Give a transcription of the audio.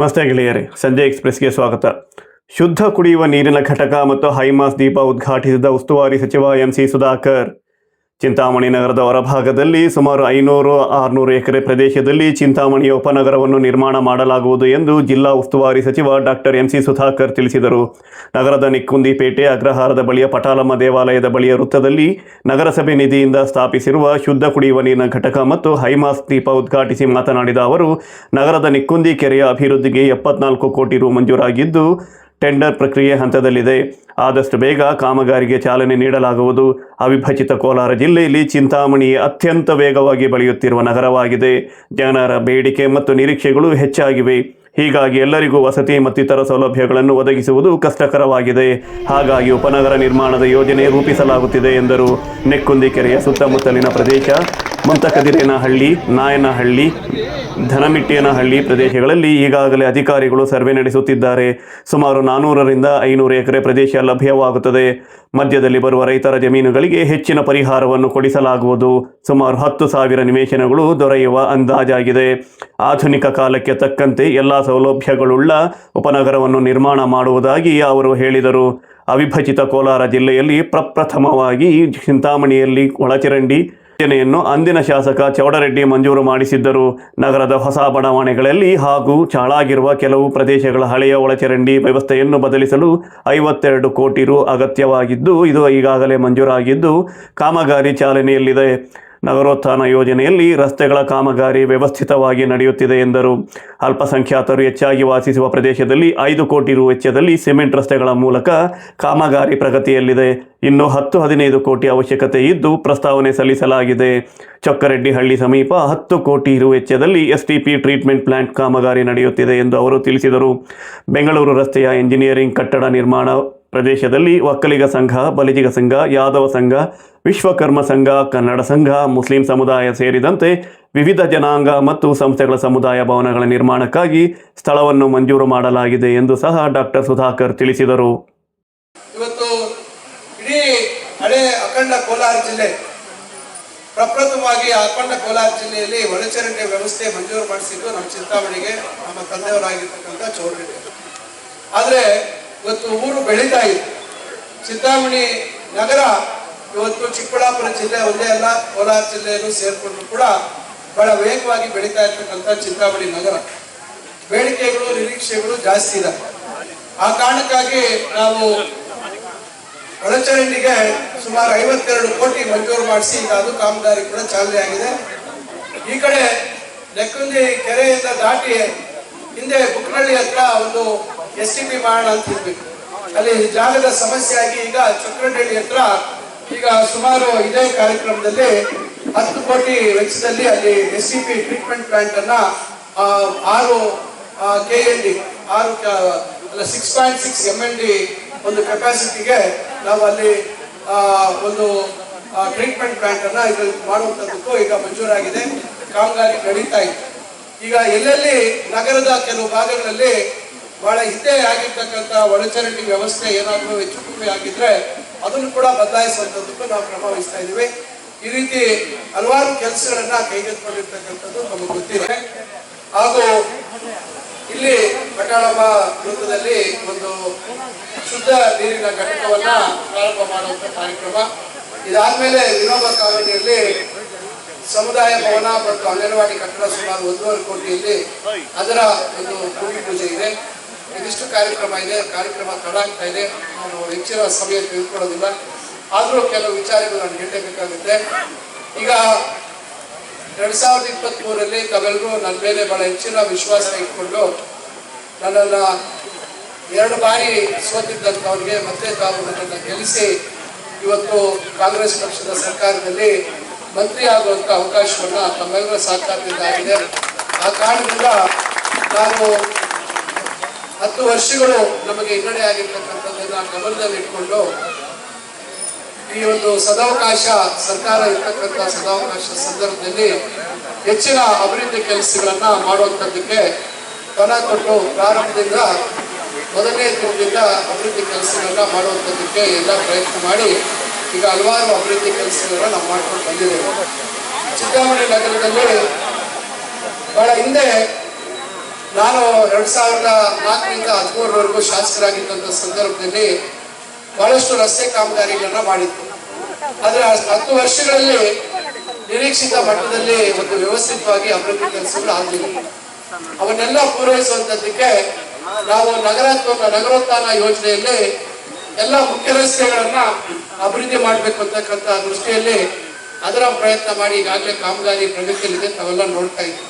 ನಮಸ್ತೆ ಗೆಳೆಯರೇ ಸಂಜೆ ಎಕ್ಸ್ಪ್ರೆಸ್ಗೆ ಸ್ವಾಗತ. ಶುದ್ಧ ಕುಡಿಯುವ ನೀರಿನ ಘಟಕ ಮತ್ತು ಹೈಮಾಸ್ ದೀಪ ಉದ್ಘಾಟಿಸಿದ ಉಸ್ತುವಾರಿ ಸಚಿವ ಎಂಸಿ ಸುಧಾಕರ್. ಚಿಂತಾಮಣಿ ನಗರದ ಹೊರಭಾಗದಲ್ಲಿ ಸುಮಾರು ಐನೂರು ಆರುನೂರು ಎಕರೆ ಪ್ರದೇಶದಲ್ಲಿ ಚಿಂತಾಮಣಿಯ ಉಪನಗರವನ್ನು ನಿರ್ಮಾಣ ಮಾಡಲಾಗುವುದು ಎಂದು ಜಿಲ್ಲಾ ಉಸ್ತುವಾರಿ ಸಚಿವ ಡಾಕ್ಟರ್ ಎಂಸಿ ಸುಧಾಕರ್ ತಿಳಿಸಿದರು. ನಗರದ ನಿಕ್ಕುಂದಿಪೇಟೆ ಅಗ್ರಹಾರದ ಬಳಿಯ ಪಟಾಲಮ್ಮ ದೇವಾಲಯದ ಬಳಿಯ ವೃತ್ತದಲ್ಲಿ ನಗರಸಭೆ ನಿಧಿಯಿಂದ ಸ್ಥಾಪಿಸಿರುವ ಶುದ್ಧ ಕುಡಿಯುವ ನೀರಿನ ಘಟಕ ಮತ್ತು ಹೈಮಾಸ್ ದೀಪ ಉದ್ಘಾಟಿಸಿ ಮಾತನಾಡಿದ ಅವರು, ನಗರದ ನಿಕ್ಕುಂದಿ ಕೆರೆಯ ಅಭಿವೃದ್ಧಿಗೆ ಎಪ್ಪತ್ನಾಲ್ಕು ಕೋಟಿ ರು ಮಂಜೂರಾಗಿದ್ದು ಟೆಂಡರ್ ಪ್ರಕ್ರಿಯೆ ಹಂತದಲ್ಲಿದೆ. ಆದಷ್ಟು ಬೇಗ ಕಾಮಗಾರಿಗೆ ಚಾಲನೆ ನೀಡಲಾಗುವುದು. ಅವಿಭಜಿತ ಕೋಲಾರ ಜಿಲ್ಲೆಯಲ್ಲಿ ಚಿಂತಾಮಣಿ ಅತ್ಯಂತ ವೇಗವಾಗಿ ಬೆಳೆಯುತ್ತಿರುವ ನಗರವಾಗಿದೆ. ಜನರ ಬೇಡಿಕೆ ಮತ್ತು ನಿರೀಕ್ಷೆಗಳು ಹೆಚ್ಚಾಗಿವೆ. ಹೀಗಾಗಿ ಎಲ್ಲರಿಗೂ ವಸತಿ ಮತ್ತಿತರ ಸೌಲಭ್ಯಗಳನ್ನು ಒದಗಿಸುವುದು ಕಷ್ಟಕರವಾಗಿದೆ. ಹಾಗಾಗಿ ಉಪನಗರ ನಿರ್ಮಾಣದ ಯೋಜನೆ ರೂಪಿಸಲಾಗುತ್ತಿದೆ ಎಂದರು. ನೆಕ್ಕುಂದಿ ಕೆರೆಯ ಸುತ್ತಮುತ್ತಲಿನ ಪ್ರದೇಶ ಮುಂತಕದಿರೇನಹಳ್ಳಿ, ನಾಯನಹಳ್ಳಿ, ಧನಮಿಟ್ಟಿಯನಹಳ್ಳಿ ಪ್ರದೇಶಗಳಲ್ಲಿ ಈಗಾಗಲೇ ಅಧಿಕಾರಿಗಳು ಸರ್ವೆ ನಡೆಸುತ್ತಿದ್ದಾರೆ. ಸುಮಾರು ನಾನ್ನೂರರಿಂದ ಐನೂರು ಎಕರೆ ಪ್ರದೇಶ ಲಭ್ಯವಾಗುತ್ತದೆ. ಮಧ್ಯದಲ್ಲಿ ಬರುವ ರೈತರ ಜಮೀನುಗಳಿಗೆ ಹೆಚ್ಚಿನ ಪರಿಹಾರವನ್ನು ಕೊಡಿಸಲಾಗುವುದು. ಸುಮಾರು ಹತ್ತು ಸಾವಿರ ನಿವೇಶನಗಳು ದೊರೆಯುವ ಅಂದಾಜಾಗಿದೆ. ಆಧುನಿಕ ಕಾಲಕ್ಕೆ ತಕ್ಕಂತೆ ಎಲ್ಲ ಸೌಲಭ್ಯಗಳುಳ್ಳ ಉಪನಗರವನ್ನು ನಿರ್ಮಾಣ ಮಾಡುವುದಾಗಿ ಅವರು ಹೇಳಿದರು. ಅವಿಭಜಿತ ಕೋಲಾರ ಜಿಲ್ಲೆಯಲ್ಲಿ ಪ್ರಪ್ರಥಮವಾಗಿ ಚಿಂತಾಮಣಿಯಲ್ಲಿ ಒಳಚರಂಡಿ ಯೋಜನೆಯನ್ನು ಅಂದಿನ ಶಾಸಕ ಚೌಡರೆಡ್ಡಿ ಮಂಜೂರು ಮಾಡಿಸಿದ್ದರು. ನಗರದ ಹೊಸ ಬಡಾವಣೆಗಳಲ್ಲಿ ಹಾಗೂ ಚಾಳಾಗಿರುವ ಕೆಲವು ಪ್ರದೇಶಗಳ ಹಳೆಯ ಒಳಚರಂಡಿ ವ್ಯವಸ್ಥೆಯನ್ನು ಬದಲಿಸಲು ಐವತ್ತೆರಡು ಕೋಟಿ ರು ಅಗತ್ಯವಾಗಿದ್ದು, ಇದು ಈಗಾಗಲೇ ಮಂಜೂರಾಗಿದ್ದು, ಕಾಮಗಾರಿ ಚಾಲನೆಯಲ್ಲಿದೆ. ನಗರೋತ್ಥಾನ ಯೋಜನೆಯಲ್ಲಿ ರಸ್ತೆಗಳ ಕಾಮಗಾರಿ ವ್ಯವಸ್ಥಿತವಾಗಿ ನಡೆಯುತ್ತಿದೆ ಎಂದರು. ಅಲ್ಪಸಂಖ್ಯಾತರು ಹೆಚ್ಚಾಗಿ ವಾಸಿಸುವ ಪ್ರದೇಶದಲ್ಲಿ ಐದು ಕೋಟಿ ರು ವೆಚ್ಚದಲ್ಲಿ ಸಿಮೆಂಟ್ ರಸ್ತೆಗಳ ಮೂಲಕ ಕಾಮಗಾರಿ ಪ್ರಗತಿಯಲ್ಲಿದೆ. ಇನ್ನು ಹತ್ತು ಹದಿನೈದು ಕೋಟಿ ಅವಶ್ಯಕತೆ ಇದ್ದು ಪ್ರಸ್ತಾವನೆ ಸಲ್ಲಿಸಲಾಗಿದೆ. ಚೊಕ್ಕರೆಡ್ಡಿಹಳ್ಳಿ ಸಮೀಪ ಹತ್ತು ಕೋಟಿ ರು ವೆಚ್ಚದಲ್ಲಿ ಎಸ್ಟಿಪಿ ಟ್ರೀಟ್ಮೆಂಟ್ ಪ್ಲಾಂಟ್ ಕಾಮಗಾರಿ ನಡೆಯುತ್ತಿದೆ ಎಂದು ಅವರು ತಿಳಿಸಿದರು. ಬೆಂಗಳೂರು ರಸ್ತೆಯ ಎಂಜಿನಿಯರಿಂಗ್ ಕಟ್ಟಡ ನಿರ್ಮಾಣ ಪ್ರದೇಶದಲ್ಲಿ ಒಕ್ಕಲಿಗ ಸಂಘ, ಬಲಿಜಿಗ ಸಂಘ, ಯಾದವ ಸಂಘ, ವಿಶ್ವಕರ್ಮ ಸಂಘ, ಕನ್ನಡ ಸಂಘ, ಮುಸ್ಲಿಂ ಸಮುದಾಯ ಸೇರಿದಂತೆ ವಿವಿಧ ಜನಾಂಗ ಮತ್ತು ಸಂಸ್ಥೆಗಳ ಸಮುದಾಯ ಭವನಗಳ ನಿರ್ಮಾಣಕ್ಕಾಗಿ ಸ್ಥಳವನ್ನು ಮಂಜೂರು ಮಾಡಲಾಗಿದೆ ಎಂದು ಸಹ ಡಾಕ್ಟರ್ ಸುಧಾಕರ್ ತಿಳಿಸಿದರು. ಇವತ್ತು ಇಡೀ ಹಳೆ ಅಖಂಡ ಕೋಲಾರ ಜಿಲ್ಲೆ ಪ್ರಪ್ರಥಮವಾಗಿ ಅಖಂಡ ಕೋಲಾರ ಜಿಲ್ಲೆಯಲ್ಲಿ ಒಳಚರಂಡಿ ವ್ಯವಸ್ಥೆ ಮಂಜೂರು ಮಾಡಿಸಿದ್ದು ನಮ್ಮ ಚಿಂತಾಮಣಿಗೆ, ನಮ್ಮ ತಂದೆಯವರಾಗಿರ್ತಕ್ಕಂಥ ಚೌಡರೆಡ್ಡಿ ಆದರೆ ಇವತ್ತು ಊರು ಬೆಳೀತಾ ಇದೆ. ಚಿಂತಾಮಣಿ ನಗರ ಇವತ್ತು ಚಿಕ್ಕಬಳ್ಳಾಪುರ ಜಿಲ್ಲೆ ಒಂದೇ ಅಲ್ಲ, ಕೋಲಾರ ಜಿಲ್ಲೆಯನ್ನು ಸೇರಿಕೊಂಡು ಕೂಡ ಬಹಳ ವೇಗವಾಗಿ ಬೆಳೀತಾ ಇರ್ತಕ್ಕಂಥ ಚಿಂತಾಮಣಿ ನಗರ. ಬೇಡಿಕೆಗಳು, ನಿರೀಕ್ಷೆಗಳು ಜಾಸ್ತಿ ಇದೆ. ಆ ಕಾರಣಕ್ಕಾಗಿ ನಾವು ಒಳಚರಂಡಿಗೆ ಸುಮಾರು ಐವತ್ತೆರಡು ಕೋಟಿ ಮಂಜೂರು ಮಾಡಿಸಿ ಈಗ ಅದು ಕಾಮಗಾರಿ ಕೂಡ ಚಾಲನೆ ಆಗಿದೆ. ಈ ಕಡೆ ನೆಕ್ಕುಂದಿ ಕೆರೆಯಿಂದ ದಾಟಿ ಹಿಂದೆ ಬುಕ್ನಳ್ಳಿ ಹತ್ರ ಒಂದು ಎಸ್ ಟಿ ಪಿ ಮಾಡೋಣ ಅಂತ ಇದ್ವಿ ಅಲ್ಲಿ ಜಾಗದ ಸಮಸ್ಯೆ ಆಗಿ ಈಗ ಚಕ್ರಹಳ್ಳಿ ಹತ್ರ ಈಗ ಸುಮಾರು ಇದೇ ಕಾರ್ಯಕ್ರಮದಲ್ಲಿ ಹತ್ತು ಕೋಟಿ ವೆಚ್ಚದಲ್ಲಿ ಅಲ್ಲಿ S C P treatment plant ಅನ್ನ ಆರು ಕೆ ಎಲ್ ಡಿ ಆರು ಅಲ್ಲ six point six M N D ಒಂದು ಕೆಪಾಸಿಟಿಗೆ ನಾವು ಅಲ್ಲಿ ಒಂದು ಟ್ರೀಟ್ಮೆಂಟ್ ಪ್ಲಾಂಟ್ ಅನ್ನ ಇದು ಈಗ ಮಂಜೂರಾಗಿದೆ. ಕಾಮಗಾರಿ ನಡೀತಾ ಇತ್ತು ಈಗ ಎಲ್ಲೆಲ್ಲಿ ನಗರದ ಕೆಲವು ಭಾಗಗಳಲ್ಲಿ ಬಹಳ ಹಿಂದೆ ಆಗಿರ್ತಕ್ಕಂಥ ಒಳಚರಂಡಿ ವ್ಯವಸ್ಥೆ ಏನಾದರೂ ಹೆಚ್ಚು ಕಮ್ಮಿ ಆಗಿದ್ರೆ ಅದನ್ನು ಕೂಡ ಬದಲಾಯಿಸುವಂಥದ್ದಕ್ಕೂ ನಾವು ಕ್ರಮ ವಹಿಸ್ತಾ ಇದ್ದೀವಿ. ಈ ರೀತಿ ಹಲವಾರು ಕೆಲಸಗಳನ್ನ ಕೈಗೆತ್ತಿಕೊಂಡಿರ್ತಕ್ಕಂಥದ್ದು ನಮಗೆ ಗೊತ್ತಿದೆ. ಹಾಗೂ ಇಲ್ಲಿ ಪಟಾಳಮ್ಮ ವೃತ್ತದಲ್ಲಿ ಒಂದು ಶುದ್ಧ ನೀರಿನ ಘಟಕವನ್ನ ಪ್ರಾರಂಭ ಮಾಡುವಂತ ಕಾರ್ಯಕ್ರಮ. ಇದಾದ್ಮೇಲೆ ವಿನೋಬ ಕಾಲೋನಿಯಲ್ಲಿ ಸಮುದಾಯ ಭವನ ಮತ್ತು ಅಂಗನವಾಡಿ ಕಟ್ಟಡ ಸುಮಾರು ಒಂದೂವರೆ ಕೋಟಿಯಲ್ಲಿ ಅದರ ಒಂದು ಭೂಮಿ ಪೂಜೆ ಇದೆ. ಇದಿಷ್ಟು ಕಾರ್ಯಕ್ರಮ ಇದೆ, ಕಾರ್ಯಕ್ರಮ ತಡ ಆಗ್ತಾ ಇದೆ. ನಾನು ಹೆಚ್ಚಿನ ಸಮಯ ತೆಗೆದುಕೊಳ್ಳೋದಿಲ್ಲ. ಆದರೂ ಕೆಲವು ವಿಚಾರಗಳು ನಾನು ಹೇಳಬೇಕಾಗುತ್ತೆ. ಈಗ ಎರಡ್ ಸಾವಿರದ ಇಪ್ಪತ್ತ್ ಮೂರರಲ್ಲಿ ತಾವೆಲ್ಲರೂ ನನ್ನ ಮೇಲೆ ಬಹಳ ಹೆಚ್ಚಿನ ವಿಶ್ವಾಸ ಇಟ್ಕೊಂಡು ನನ್ನನ್ನ ಎರಡು ಬಾರಿ ಸೋತಿದ್ದಂಥವ್ರಿಗೆ ಮತ್ತೆ ತಾವು ನನ್ನನ್ನು ಗೆಲ್ಲಿಸಿ ಇವತ್ತು ಕಾಂಗ್ರೆಸ್ ಪಕ್ಷದ ಸರ್ಕಾರದಲ್ಲಿ ಮಂತ್ರಿ ಆಗುವಂಥ ಅವಕಾಶವನ್ನು ತಮ್ಮೆಲ್ಲರ ಸಹಕಾರದಿಂದ ಆಗಿದೆ. ಆ ಕಾರಣದಿಂದ ನಾನು ಹತ್ತು ವರ್ಷಗಳು ನಮಗೆ ಹಿನ್ನಡೆ ಆಗಿರ್ತಕ್ಕಂಥದ್ದನ್ನ ಗಮನದಲ್ಲಿ ಇಟ್ಕೊಂಡು ಈ ಒಂದು ಸದಾವಕಾಶ ಸರ್ಕಾರ ಇರ್ತಕ್ಕಂಥ ಸದಾವಕಾಶ ಸಂದರ್ಭದಲ್ಲಿ ಹೆಚ್ಚಿನ ಅಭಿವೃದ್ಧಿ ಕೆಲಸಗಳನ್ನ ಮಾಡುವಂಥದ್ದಕ್ಕೆ ಪಣ ಕೊಟ್ಟು ಪ್ರಾರಂಭದಿಂದ ಮೊದಲನೇ ದಿನದಿಂದ ಅಭಿವೃದ್ಧಿ ಕೆಲಸಗಳನ್ನ ಮಾಡುವಂಥದ್ದಕ್ಕೆ ಎಲ್ಲ ಪ್ರಯತ್ನ ಮಾಡಿ ಈಗ ಹಲವಾರು ಅಭಿವೃದ್ಧಿ ಕೆಲಸಗಳನ್ನ ನಾವು ಮಾಡ್ಕೊಂಡು ಬಂದಿದ್ದೇವೆ. ಚಿಂತಾಮಣಿ ನಗರದಲ್ಲಿ ಬಹಳ ಹಿಂದೆ ನಾನು ಎರಡ್ ಸಾವಿರದ ನಾಲ್ಕರಿಂದ ಹದಿಮೂರರವರೆಗೂ ಶಾಸಕರಾಗಿದ್ದಂಥ ಸಂದರ್ಭದಲ್ಲಿ ಬಹಳಷ್ಟು ರಸ್ತೆ ಕಾಮಗಾರಿಗಳನ್ನ ಮಾಡಿತ್ತು ಆದ್ರೆ ಹತ್ತು ವರ್ಷಗಳಲ್ಲಿ ನಿರೀಕ್ಷಿತ ಮಟ್ಟದಲ್ಲಿ ಒಂದು ವ್ಯವಸ್ಥಿತವಾಗಿ ಅಭಿವೃದ್ಧಿ ಕೆಲಸಗಳು ಆಗಲಿಲ್ಲ. ಅವನ್ನೆಲ್ಲ ಪೂರೈಸುವಂಥದ್ದಕ್ಕೆ ನಾವು ನಗರ ನಗರೋತ್ಥಾನ ಯೋಜನೆಯಲ್ಲಿ ಎಲ್ಲ ಮುಖ್ಯ ರಸ್ತೆಗಳನ್ನ ಅಭಿವೃದ್ಧಿ ಮಾಡಬೇಕು ಅಂತಕ್ಕಂಥ ದೃಷ್ಟಿಯಲ್ಲಿ ಅದರ ಪ್ರಯತ್ನ ಮಾಡಿ ಈಗಾಗಲೇ ಕಾಮಗಾರಿ ಪ್ರಗತಿಯಲ್ಲಿದೆ ನಾವೆಲ್ಲ ನೋಡ್ತಾ ಇದ್ದೀವಿ.